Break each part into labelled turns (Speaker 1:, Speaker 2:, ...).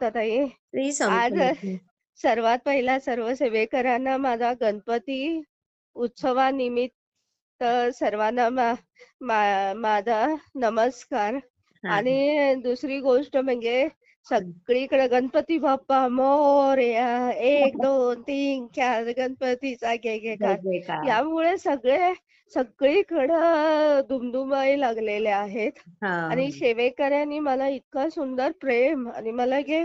Speaker 1: ताई. आज. सर्वात पहिला सर्व सेवेकरांना माझा गणपती उत्सवानिमित्त सर्वांना मा मा माझा नमस्कार. आणि दुसरी गोष्ट म्हणजे. सगळीकडे गणपती बाप्पा मोरया 1, 2, 3, 4 गणपतीचा जयकार.
Speaker 2: जयकार.
Speaker 1: यामुळे सगळे सगळीकडं दुमदुमायला लागलेले आहेत. आणि
Speaker 2: हां.
Speaker 1: सेवेकऱ्यांनी मला इतकं सुंदर प्रेम आणि मला जे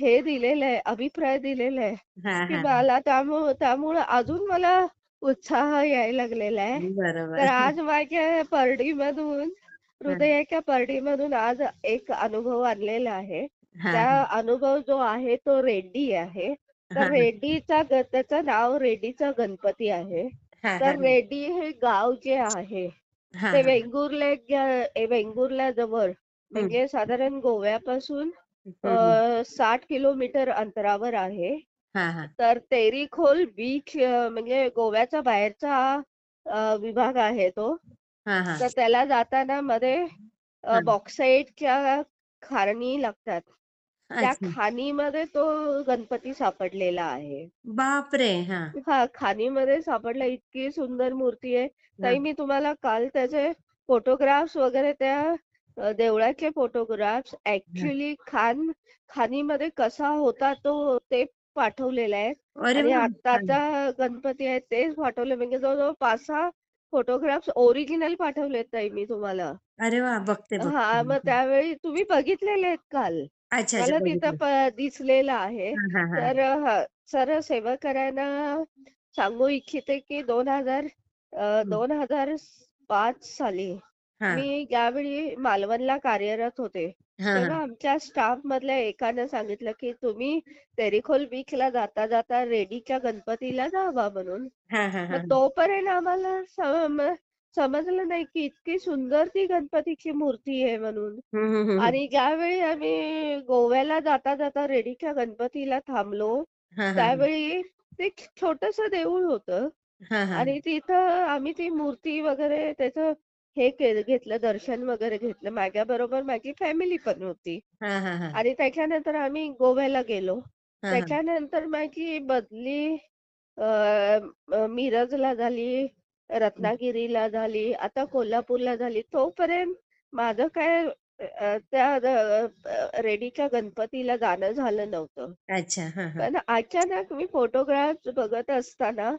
Speaker 1: हे दिलेलं आहे, अभिप्राय दिलेला आहे,
Speaker 2: हां,
Speaker 1: की
Speaker 2: हां.
Speaker 1: मला त्यामुळं त्यामुळं अजून मला उत्साह यायला लागलेला आहे.
Speaker 2: बरोबर.
Speaker 1: तर आज माझ्या परडीमधून
Speaker 2: हां.
Speaker 1: हृदयाच्या परडीमधून आज एक अनुभव आणलेला आहे.
Speaker 2: हां,
Speaker 1: त्या. अनुभव जो आहे तो रेड्डी आहे. तर
Speaker 2: हां.
Speaker 1: रेड्डीचा ग त्याचं नाव रेड्डीचा गणपती आहे.
Speaker 2: हां,
Speaker 1: तर
Speaker 2: हां.
Speaker 1: रेड्डी हे गाव जे आहे
Speaker 2: हां,
Speaker 1: ते
Speaker 2: हां.
Speaker 1: वेंगुर्ल्याच्या वेंगुर्ल्याजवळ
Speaker 2: हं.
Speaker 1: म्हणजे साधारण गोव्यापासून 60 किलोमीटर अंतरावर आहे.
Speaker 2: हां, हां.
Speaker 1: तर तेरीखोल बीच अ, म्हणजे गोव्याचा बाहेरचा अ, विभाग आहे तो.
Speaker 2: हां, हां.
Speaker 1: तर त्याला जाताना मध्ये
Speaker 2: हां.
Speaker 1: बॉक्साईटच्या खाणी लागतात. त्या
Speaker 2: अच्छा.
Speaker 1: खाणीमध्ये तो गणपती सापडलेला आहे.
Speaker 2: बापरे! हां.
Speaker 1: हां, खाणीमध्ये सापडला. इतकी सुंदर मूर्ती आहे. ताई
Speaker 2: हां.
Speaker 1: मी तुम्हाला काल त्याचे फोटोग्राफ्स वगैरे त्या अ, देवळाचे फोटोग्राफ्स
Speaker 2: हां.
Speaker 1: ॲक्चुअली खाण खाणीमध्ये कसा होता तो ते पाठवलेला आहे.
Speaker 2: अरे
Speaker 1: आणि
Speaker 2: वाह!
Speaker 1: आत्ताचा. गणपती आहे तेच पाठवले म्हणजे जवळ-जवळ 5-6 फोटोग्राफ्स ओरिजिनल पाठवलेत ताई मी तुम्हाला.
Speaker 2: अरे वाह! बघते, बघते.
Speaker 1: हां, मग
Speaker 2: हं.
Speaker 1: त्यावेळी तुम्ही बघितलेले आहेत काल.
Speaker 2: अच्छा, अच्छा.
Speaker 1: मला तिथं. प दिसलेलं आहे.
Speaker 2: हां, हां, हां.
Speaker 1: तर अ, सर्व सेवेकऱ्यांना सांगू इच्छिते की 2000 अ,
Speaker 2: हं.
Speaker 1: 2005 साली
Speaker 2: हां.
Speaker 1: मी ज्यावेळी मालवणला कार्यरत होते,
Speaker 2: हां,
Speaker 1: तेव्हा. आमच्या स्टाफमधल्या एकानं सांगितलं की तुम्ही तेरेखोल बीचला जाता-जाता रेड्डीच्या गणपतीला जावा म्हणून.
Speaker 2: हां, हां,
Speaker 1: मग
Speaker 2: हां, हां.
Speaker 1: तोपर्यंत आम्हाला समजलं नाही की इतकी सुंदर ती गणपतीची मूर्ती आहे म्हणून.
Speaker 2: हं, हं, हं, हं.
Speaker 1: आणि ज्यावेळी आम्ही गोव्याला जाता-जाता रेड्डीच्या गणपतीला थांबलो,
Speaker 2: हां, हां, हां.
Speaker 1: त्यावेळी ते छोटंसं देऊळ होतं.
Speaker 2: हां, हां,
Speaker 1: आणि. तिथं आम्ही ती मूर्ती वगैरे त्याचं हे केलं घेतलं, दर्शन वगैरे घेतलं. माझ्याबरोबर माझी फॅमिली पण होती.
Speaker 2: हां, हां, हां.
Speaker 1: आणि त्याच्यानंतर आम्ही गोव्याला गेलो.
Speaker 2: हां, हां.
Speaker 1: त्याच्यानंतर माझी बदली अ, अ, मिरजला झाली. रत्नागिरीला झाली, आता कोल्हापूरला झाली. तोपर्यंत माझं काय अ, त्या अ, रेड्डीच्या गणपतीला जाणं झालं नव्हतं.
Speaker 2: अच्छा. हां, हां.
Speaker 1: पण अचानक मी फोटोग्राफ्स बघत असताना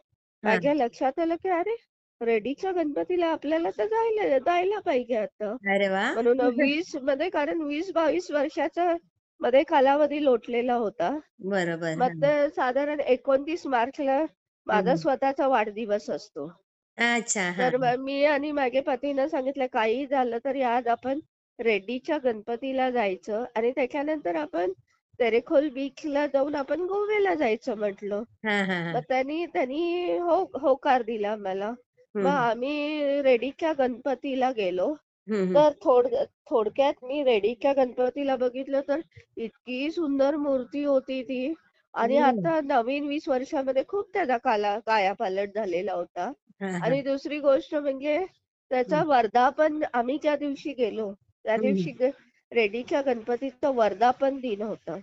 Speaker 2: हां.
Speaker 1: माझ्या लक्षात आलं की अरे, रेड्डीच्या गणपतीला आपल्याला तर जायला जायला पाहिजे आता.
Speaker 2: अरे वाह!
Speaker 1: म्हणून 20 मध्ये कारण 20-22 वर्षाचा मध्ये कालावधी लोटलेला होता.
Speaker 2: बरोबर.
Speaker 1: मग
Speaker 2: हां.
Speaker 1: ते साधारण 29 मार्चला माझा. स्वतःचा वाढदिवस असतो.
Speaker 2: अच्छा. हां,
Speaker 1: तर
Speaker 2: हां.
Speaker 1: मग मी आणि माझ्या पतीनं सांगितलं काहीही झालं तरी आज आपण रेड्डीच्या गणपतीला जायचं आणि त्याच्यानंतर आपण तेरेखोल बीचला जाऊन आपण गोव्याला जायचं म्हटलं.
Speaker 2: हां, हां,
Speaker 1: मग
Speaker 2: हां.
Speaker 1: त्यांनी त्यांनी हो होकार दिला मला.
Speaker 2: हं,
Speaker 1: मग
Speaker 2: हं.
Speaker 1: आम्ही रेड्डीच्या गणपतीला गेलो.
Speaker 2: हं, हं.
Speaker 1: तर थोड थोडक्यात मी रेड्डीच्या गणपतीला बघितलं तर इतकी सुंदर मूर्ती होती ती आणि. आता नवीन 20 वर्षामध्ये खूप त्याचा काला कायापालट झालेला होता. आणि दुसरी गोष्ट म्हणजे त्याचं. वर्धापन आम्ही ज्या दिवशी गेलो, त्या दिवशी रेड्डीच्या गणपतीचं वर्धापन दिन होतं.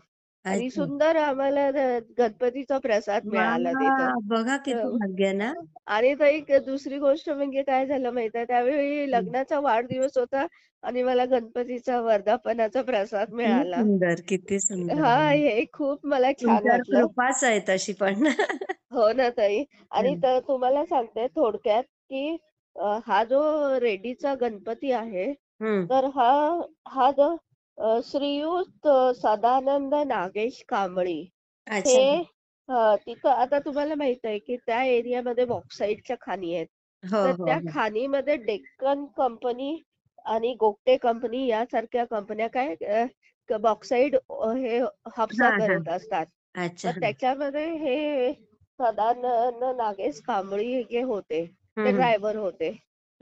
Speaker 1: आणि
Speaker 2: अच्छा.
Speaker 1: सुंदर आम्हाला गणपतीचा प्रसाद मिळाला तिथं.
Speaker 2: वाह! बघा किती
Speaker 1: तर
Speaker 2: भाग्य ना.
Speaker 1: आणि तर एक दुसरी गोष्ट म्हणजे काय झालं माहिती आहे, त्यावेळी
Speaker 2: हं.
Speaker 1: लग्नाचा वाढदिवस होता आणि मला गणपतीचा वर्धापनाचा प्रसाद
Speaker 2: किती
Speaker 1: मिळाला.
Speaker 2: सुंदर, किती सुंदर.
Speaker 1: हां,
Speaker 2: हं.
Speaker 1: हे खूप मला छान
Speaker 2: तुमच्यावर
Speaker 1: वाटलं.
Speaker 2: कृपाच आहे तशी पण.
Speaker 1: हो ना ताई. आणि
Speaker 2: हं.
Speaker 1: तर तुम्हाला सांगते थोडक्यात की अ, हा जो रेड्डीचा गणपती आहे,
Speaker 2: हं.
Speaker 1: तर हा हा जो अ, श्रीयुत अ, सदानंद नागेश कांबळी
Speaker 2: अच्छा.
Speaker 1: हे अ, तिथं आता तुम्हाला माहीत आहे की त्या एरियामध्ये बॉक्साईटच्या खाणी आहेत.
Speaker 2: हो,
Speaker 1: तर
Speaker 2: हो,
Speaker 1: त्या
Speaker 2: हो.
Speaker 1: खाणीमध्ये डेक्कन कंपनी आणि गोगटे कंपनी यासारख्या कंपन्या काय अ, बॉक्साईट अ, हे हापसा
Speaker 2: हां, हां.
Speaker 1: करत असतात.
Speaker 2: अच्छा.
Speaker 1: मग
Speaker 2: हां.
Speaker 1: त्याच्यामध्ये हे सदानंद नागेश कांबळी जे होते, ते
Speaker 2: हं, हं.
Speaker 1: ड्रायव्हर होते.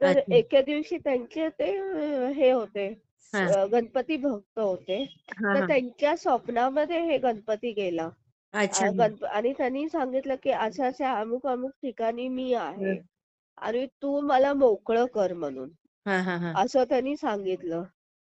Speaker 1: तर
Speaker 2: अच्छा.
Speaker 1: एके दिवशी त्यांचे ते अ, हे होते गणपती भक्त होते. तर. त्यांच्या स्वप्नामध्ये हे गणपती गेला. आणि त्यांनी सांगितलं की अशा-अशा अमुक-अमुक ठिकाणी मी आहे. आणि तू मला मोकळं कर म्हणून. असं त्यांनी सांगितलं.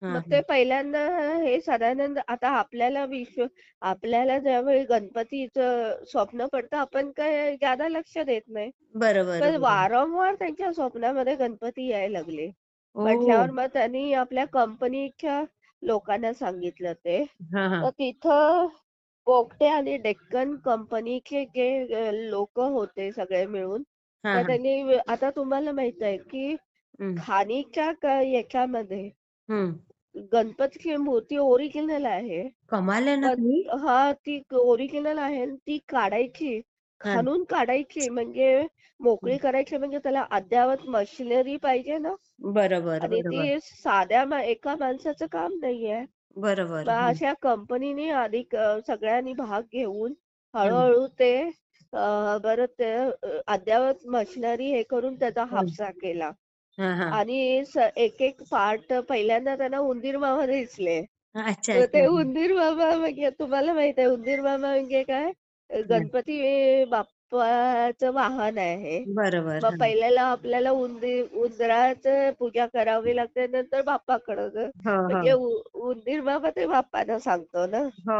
Speaker 1: मग ते पहिल्यांदा हे साधारण आता आपल्याला विश्व आपल्याला ज्यावेळी गणपतीचं स्वप्न पडतं आपण काय ज्यादा लक्ष देत नाही
Speaker 2: बरोबर
Speaker 1: पण
Speaker 2: बरोबर
Speaker 1: वारंवार त्यांच्या स्वप्नामध्ये गणपती यायला लागले म्हटल्यावर मग त्यांनी आपल्या कंपनीच्या लोकांना सांगितलं ते.
Speaker 2: हा हा.
Speaker 1: तर तिथं पोगटे आणि डेक्कन कंपनीचे जे लोक होते सगळे मिळून
Speaker 2: हा
Speaker 1: तर
Speaker 2: हा.
Speaker 1: त्यांनी आता तुम्हाला माहीत आहे की खाणीच्या क- याच्यामध्ये गणपतीची मूर्ती ओरिजिनल आहे.
Speaker 2: कमाल आहे ना
Speaker 1: पण
Speaker 2: तुम्ही.
Speaker 1: हा ती ओरिजिनल आहे आणि ती काढायची खाणून काढायची म्हणजे मोकळी करायची म्हणजे त्याला अद्ययावत मशिनरी पाहिजे ना.
Speaker 2: बरोबर
Speaker 1: आणि
Speaker 2: बरोबर.
Speaker 1: ती साध्या मा- एका माणसाचं काम नाहीये.
Speaker 2: बरोबर
Speaker 1: मग
Speaker 2: हम्म.
Speaker 1: अशा कंपनीने आधी क- सगळ्यांनी भाग घेऊन
Speaker 2: हम्म.
Speaker 1: हळूहळू ते अं, बरं ते अं, अद्ययावत मशिनरी हे करून त्याचा
Speaker 2: हम्म.
Speaker 1: हापसा केला.
Speaker 2: हा हा.
Speaker 1: आणि स- एक एक पार्ट पहिल्यांदा त्यांना उंदीर मामा दिसले.
Speaker 2: अच्छा
Speaker 1: तर ते
Speaker 2: अच्छा.
Speaker 1: उंदीर मामा म्हणजे तुम्हाला माहीत आहे उंदीर मामा म्हणजे काय. गणपती बाप्पाचं वाहन आहे.
Speaker 2: बरोबर.
Speaker 1: मग
Speaker 2: हा.
Speaker 1: पहिल्याला आपल्याला उंदीर उंदराचं पूजा करावी लागते नंतर बाप्पाकडं ग.
Speaker 2: हो हो.
Speaker 1: म्हणजे उ- उंदीर बाबा ते बाप्पाला सांगतो ना.
Speaker 2: हो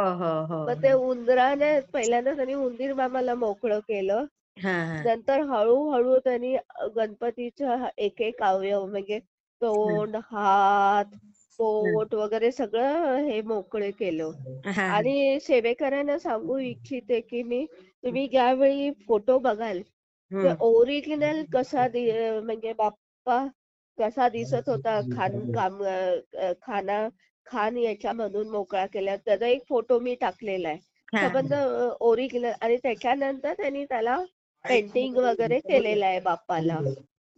Speaker 1: मग ते उंदराने पहिल्यांदा त्यांनी उंदीर मामाला मोकळं केलं.
Speaker 2: हा हा.
Speaker 1: नंतर हळूहळू त्यांनी गणपतीचा हा एक एक अवयव म्हणजे तोंड हात पोट वगैरे सगळं हे मोकळे केलं. आणि सेवेकरांना सांगू इच्छिते की मी तुम्ही ज्यावेळी फोटो बघाल ते
Speaker 2: हम्म.
Speaker 1: ओरिजिनल कसा दि म्हणजे बाप्पा कसा दिसत होता खान काम खाना खान याच्यामधून मोकळा केला त्याचा एक फोटो मी टाकलेला आहे. संबंध ओरिजिनल आणि त्याच्यानंतर त्यांनी त्याला पेंटिंग वगैरे केलेलं आहे बाप्पाला.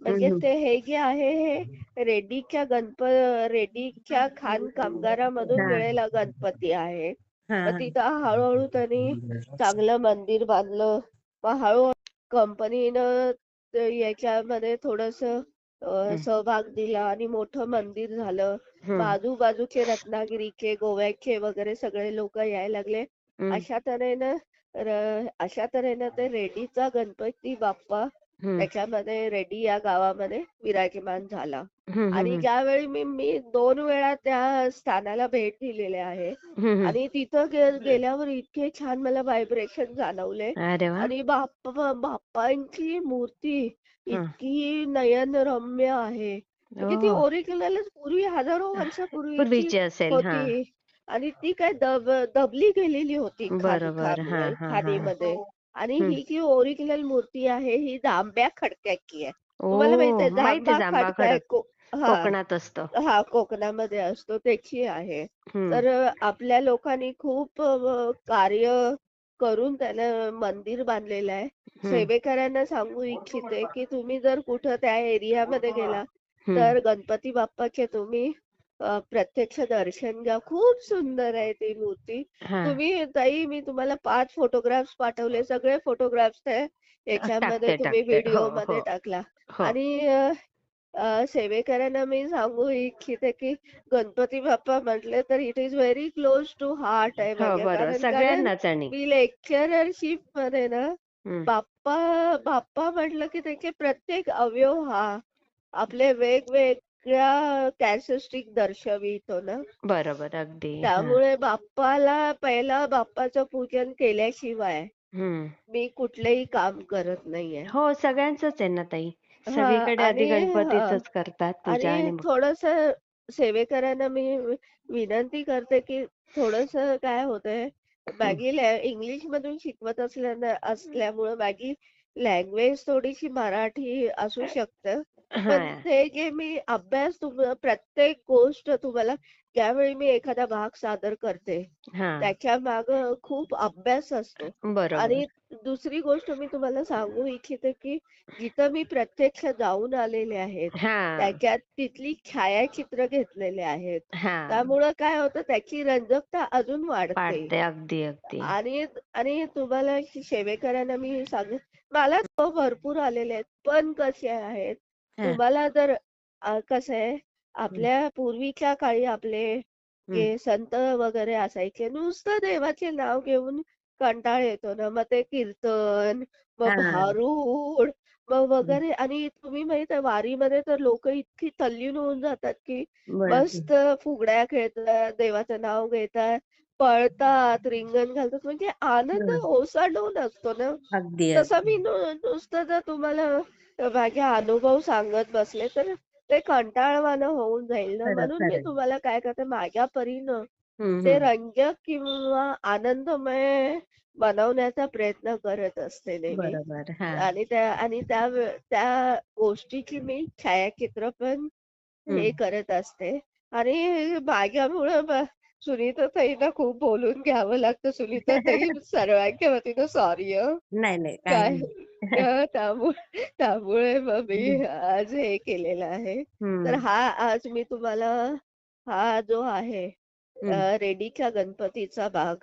Speaker 1: म्हणजे ते हे जे आहे हे रेड्डीच्या गणप रेड्डीच्या खान कामगारामधून मिळेला गणपती आहे. मग तिथं हळूहळू त्यांनी चांगलं मंदिर बांधलं. मग हळूहळू कंपनीनं याच्यामध्ये थोडस सहभाग दिला आणि मोठं मंदिर झालं. आजूबाजूचे रत्नागिरीचे गोव्याचे वगैरे सगळे लोक यायला लागले. अशा तऱ्हेनं अशा तऱ्हेनं ते रेड्डीचा गणपती बाप्पा
Speaker 2: हम्म.
Speaker 1: त्याच्यामध्ये रेड्डी या गावामध्ये विराजमान झाला.
Speaker 2: हम्म
Speaker 1: आणि
Speaker 2: हम्म.
Speaker 1: ज्यावेळी मी मी दोन वेळा त्या स्थानाला भेट दिलेली आहे
Speaker 2: हम्म
Speaker 1: आणि तिथं गे- गेल्यावर इतके छान मला व्हायब्रेशन जाणवले
Speaker 2: अरे वा.
Speaker 1: आणि बाप्पा बाप्पांची मूर्ती
Speaker 2: हा.
Speaker 1: इतकी नयनरम्य आहे. म्हणजे ती
Speaker 2: ओ
Speaker 1: ओरिजिनलच पूर्वी हजारो वर्षापूर्वीची
Speaker 2: पूर्वीची असेल हा.
Speaker 1: होती आणि ती काय दब दबली गेलेली होती
Speaker 2: बरोबर. हा हा हा.
Speaker 1: खाणीमध्ये आणि ही. जी ओरिजिनल मूर्ती आहे ही जांभ्या खडक्याची आहे. तुम्हाला माहीत
Speaker 2: ओ
Speaker 1: आहे
Speaker 2: माहिती
Speaker 1: जांभा
Speaker 2: जांभा
Speaker 1: खडका आहे
Speaker 2: खडक.
Speaker 1: को- हा.
Speaker 2: कोकणात असतो.
Speaker 1: हा कोकणामध्ये असतो त्याची आहे. तर आपल्या लोकांनी खूप अ, कार्य करून त्याला मंदिर बांधलेलं आहे. सेवेकरांना सांगू इच्छिते की तुम्ही जर कुठं त्या एरियामध्ये गेला तर गणपती बाप्पाचे तुम्ही प्रत्यक्ष दर्शन घ्या. खूप सुंदर आहे ती मूर्ती.
Speaker 2: हा.
Speaker 1: तुम्ही ताई मी तुम्हाला पाच फोटोग्राफ्स पाठवले. सगळे फोटोग्राफ्स त्या याच्यामध्ये
Speaker 2: टाकते
Speaker 1: तुम्ही
Speaker 2: टाकते. हो
Speaker 1: व्हिडिओ
Speaker 2: हो.
Speaker 1: मध्ये टाकला.
Speaker 2: हो.
Speaker 1: आणि अ, अ, सेवेकरांना मी सांगू इच्छिते की गणपती बाप्पा म्हटले तर it is very close to heart आहे
Speaker 2: हो
Speaker 1: माझ्या
Speaker 2: बरोबर.
Speaker 1: कारण कारण
Speaker 2: सगळ्यांनाच आणि.
Speaker 1: मी लेक्चररशिपमध्ये ना बाप्पा बाप्पा म्हटलं की त्याचे प्रत्येक अवयव हा आपले वेगवेगळ्या कॅरेक्टरिस्टिक दर्शवितो ना.
Speaker 2: बरोबर अगदी. हा.
Speaker 1: त्यामुळे बाप्पाला पहिला बाप्पाचं पूजन केल्याशिवाय मी कुठलेही काम करत नाहीये.
Speaker 2: हो सगळ्यांचंच आहे ना ताई.
Speaker 1: हा
Speaker 2: सगळीकडे आधी
Speaker 1: आणि हा.
Speaker 2: गणपतीचंच करतात पूजा
Speaker 1: आणि
Speaker 2: आणि मग
Speaker 1: थोडस सेवेकरांना मी विनंती करते की थोडस काय होतंय. मॅगी इंग्लिश मधून शिकवत असल्या असल्यामुळं मॅगी लँग्वेज थोडीशी मराठी असू शकतं. पण
Speaker 2: हा.
Speaker 1: ते जे मी अभ्यास तुम प्रत्येक गोष्ट तुम्हाला ज्यावेळी मी एखादा भाग सादर करते
Speaker 2: हा.
Speaker 1: त्याच्या माग खूप अभ्यास असतो.
Speaker 2: बरोबर.
Speaker 1: आणि दुसरी गोष्ट मी तुम्हाला सांगू इच्छिते की जिथं मी प्रत्यक्ष जाऊन आलेले आहेत
Speaker 2: हा.
Speaker 1: त्याच्यात तिथली छायाचित्र घेतलेले आहेत.
Speaker 2: हा.
Speaker 1: त्यामुळं काय होतं त्याची रंजकता अजून वाढते.
Speaker 2: अगदी अगदी.
Speaker 1: आणि आणि तुम्हाला सेवेकरांना मी सांगू मला भरपूर आलेले आहेत पण कसे आहेत
Speaker 2: हा.
Speaker 1: तुम्हाला जर अ, कसं आहे आपल्या पूर्वीच्या काळी आपले. जे संत वगैरे असायचे नुसतं देवाचे नाव घेऊन कंटाळ येतो ना. मग ते कीर्तन मग
Speaker 2: हा.
Speaker 1: भारुड मग वगैरे आणि तुम्ही माहीत आहे वारीमध्ये तर लोक इतकी तल्लीन होऊन जातात की मस्त फुगड्या खेळतात देवाचं नाव घेतात पळतात रिंगण घालतात. म्हणजे आनंद
Speaker 2: हम्म.
Speaker 1: ओसाडून असतो ना.
Speaker 2: अगदी
Speaker 1: तसं
Speaker 2: अगदी.
Speaker 1: मी नु- नुसतं जर तुम्हाला माझे अनुभव सांगत बसले तर ते कंटाळवाणं होऊन जाईल ना. म्हणून मी तुम्हाला काय करते माझ्या परीनं
Speaker 2: हम्म
Speaker 1: ते
Speaker 2: हम्म.
Speaker 1: रंजक किंवा आनंदमय बनवण्याचा प्रयत्न करत असते नेहमी.
Speaker 2: बरोबर हा.
Speaker 1: आणि त्या आणि त्या वे- त्या गोष्टीची मी छायाचित्र पण हे
Speaker 2: हम्म.
Speaker 1: करत असते. आणि माझ्यामुळं ब- सुनीताताईंना खूप बोलून घ्यावं लागतं. सुनीताताई सर्वांच्या वतीनं सॉरी
Speaker 2: नाही नाही
Speaker 1: काय
Speaker 2: काही नाही.
Speaker 1: अ, त्यामुळे त्यामुळे मग मी
Speaker 2: हम्म.
Speaker 1: आज हे केलेलं आहे. तर
Speaker 2: हम्म.
Speaker 1: हा आज मी तुम्हाला हा जो आहे
Speaker 2: हम्म.
Speaker 1: अ, रेडीच्या गणपतीचा भाग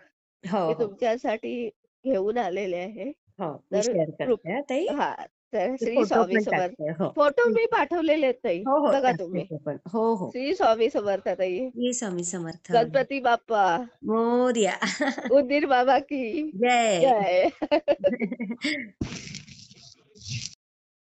Speaker 2: हो
Speaker 1: मी
Speaker 2: हो.
Speaker 1: तुमच्यासाठी घेऊन आलेले आहे.
Speaker 2: हो मी
Speaker 1: तर
Speaker 2: शेअर
Speaker 1: कृप
Speaker 2: करते हा ताई.
Speaker 1: हा श्री स्वामी समर्थ फ़ोटो मी पाठवलेले ताई बघा तुम्ही.
Speaker 2: हो हो.
Speaker 1: श्री स्वामी समर्थ ताई.
Speaker 2: श्री स्वामी समर्थ
Speaker 1: गणपती बाप्पा.
Speaker 2: मोर्या.
Speaker 1: उंदीर बाबा की.
Speaker 2: जय.
Speaker 1: जय.